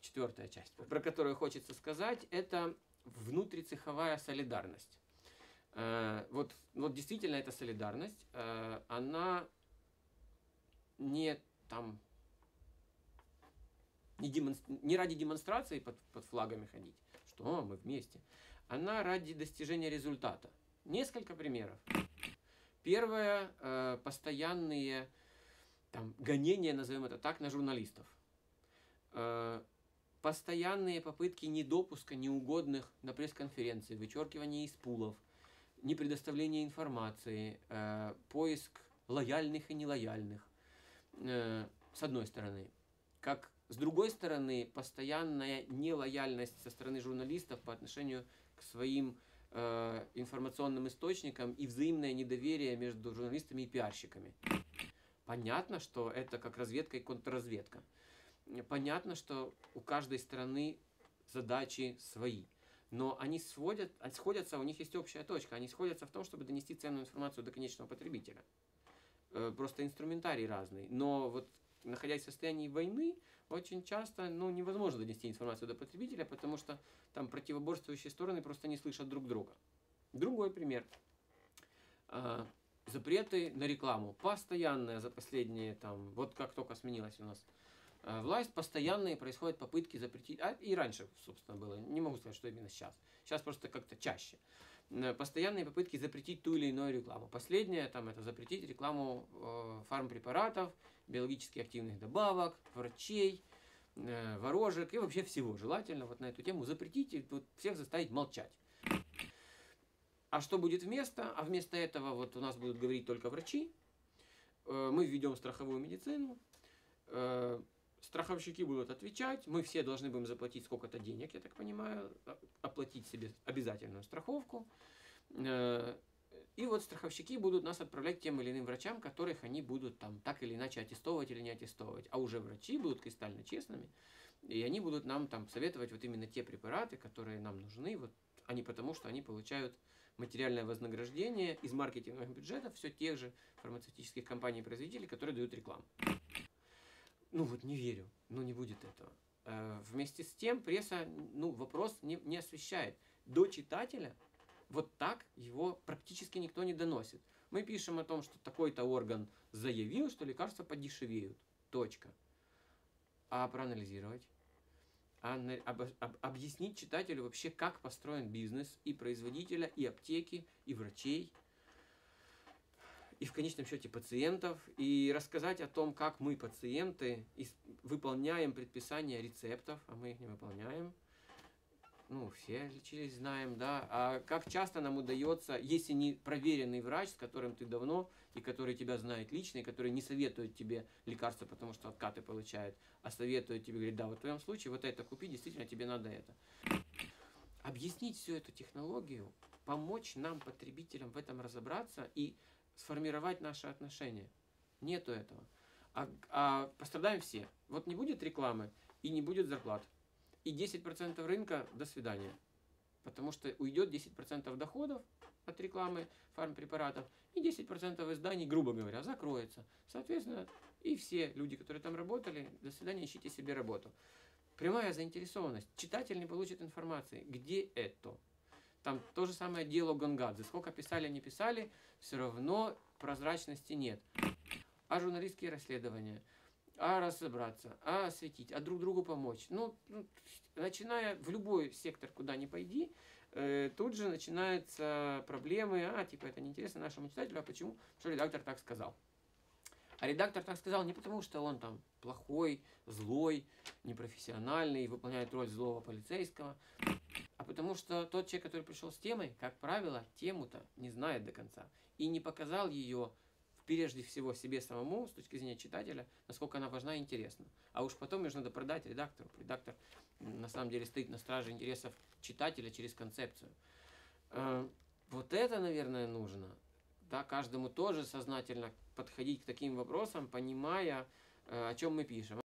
Четвертая часть, про которую хочется сказать, это внутрицеховая солидарность. Э, вот, вот действительно эта солидарность, э, она не там не, демонстр... не ради демонстрации под, под флагами ходить, что мы вместе, она ради достижения результата. Несколько примеров. Первое, э, постоянные там, гонения, назовем это так, на журналистов. Э, постоянные попытки недопуска неугодных на пресс-конференции, вычеркивание из пулов, непредоставление информации, э, поиск лояльных и нелояльных, э, с одной стороны. Как с другой стороны, постоянная нелояльность со стороны журналистов по отношению к своим э, информационным источникам и взаимное недоверие между журналистами и пиарщиками. Понятно, что это как разведка и контрразведка понятно, что у каждой страны задачи свои. Но они сводят, сходятся, у них есть общая точка. Они сходятся в том, чтобы донести ценную информацию до конечного потребителя. Э, просто инструментарий разный. Но вот находясь в состоянии войны, очень часто ну, невозможно донести информацию до потребителя, потому что там противоборствующие стороны просто не слышат друг друга. Другой пример. А, запреты на рекламу. Постоянная за последние, там, вот как только сменилась у нас Э, власть, постоянные происходят попытки запретить, а и раньше, собственно, было, не могу сказать, что именно сейчас, сейчас просто как-то чаще, постоянные попытки запретить ту или иную рекламу. Последнее, там, это запретить рекламу э, фармпрепаратов, биологически активных добавок, врачей, э, ворожек и вообще всего. Желательно вот на эту тему запретить и вот всех заставить молчать. А что будет вместо? А вместо этого вот у нас будут говорить только врачи, э, мы введем страховую медицину, э, страховщики будут отвечать, мы все должны будем заплатить сколько-то денег, я так понимаю, оплатить себе обязательную страховку. Э, и вот страховщики будут нас отправлять к тем или иным врачам, которых они будут там так или иначе аттестовывать или не аттестовывать. А уже врачи будут кристально честными, и они будут нам там советовать вот именно те препараты, которые нам нужны, вот, а не потому, что они получают материальное вознаграждение из маркетинговых бюджетов все тех же фармацевтических компаний и производителей, которые дают рекламу ну вот не верю, ну не будет этого. Э, вместе с тем пресса, ну вопрос не, не освещает. До читателя вот так его практически никто не доносит. Мы пишем о том, что такой-то орган заявил, что лекарства подешевеют. Точка. А проанализировать? А об, об, объяснить читателю вообще, как построен бизнес и производителя, и аптеки, и врачей, и в конечном счете пациентов, и рассказать о том, как мы, пациенты, выполняем предписания рецептов, а мы их не выполняем. Ну, все лечились, знаем, да. А как часто нам удается, если не проверенный врач, с которым ты давно, и который тебя знает лично, и который не советует тебе лекарства, потому что откаты получает, а советует тебе, говорит, да, вот в твоем случае вот это купи, действительно тебе надо это. Объяснить всю эту технологию, помочь нам, потребителям, в этом разобраться и сформировать наши отношения. Нету этого. А, а пострадаем все. Вот не будет рекламы и не будет зарплат. И 10% рынка до свидания. Потому что уйдет 10% доходов от рекламы фармпрепаратов и 10% изданий, грубо говоря, закроется. Соответственно, и все люди, которые там работали, до свидания, ищите себе работу. Прямая заинтересованность. Читатель не получит информации. Где это? Там то же самое дело Гонгадзе. Сколько писали, не писали, все равно прозрачности нет. А журналистские расследования, а разобраться, а осветить, а друг другу помочь. Ну, ну начиная в любой сектор, куда ни пойди, э, тут же начинаются проблемы, а, типа, это неинтересно нашему читателю, а почему? Что редактор так сказал. А редактор так сказал не потому, что он там плохой, злой, непрофессиональный, выполняет роль злого полицейского, а потому что тот человек, который пришел с темой, как правило, тему-то не знает до конца. И не показал ее прежде всего себе самому, с точки зрения читателя, насколько она важна и интересна. А уж потом ее надо продать редактору. Редактор на самом деле стоит на страже интересов читателя через концепцию. Э, вот это, наверное, нужно. Да, каждому тоже сознательно подходить к таким вопросам, понимая, э, о чем мы пишем.